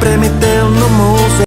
premi teu no museu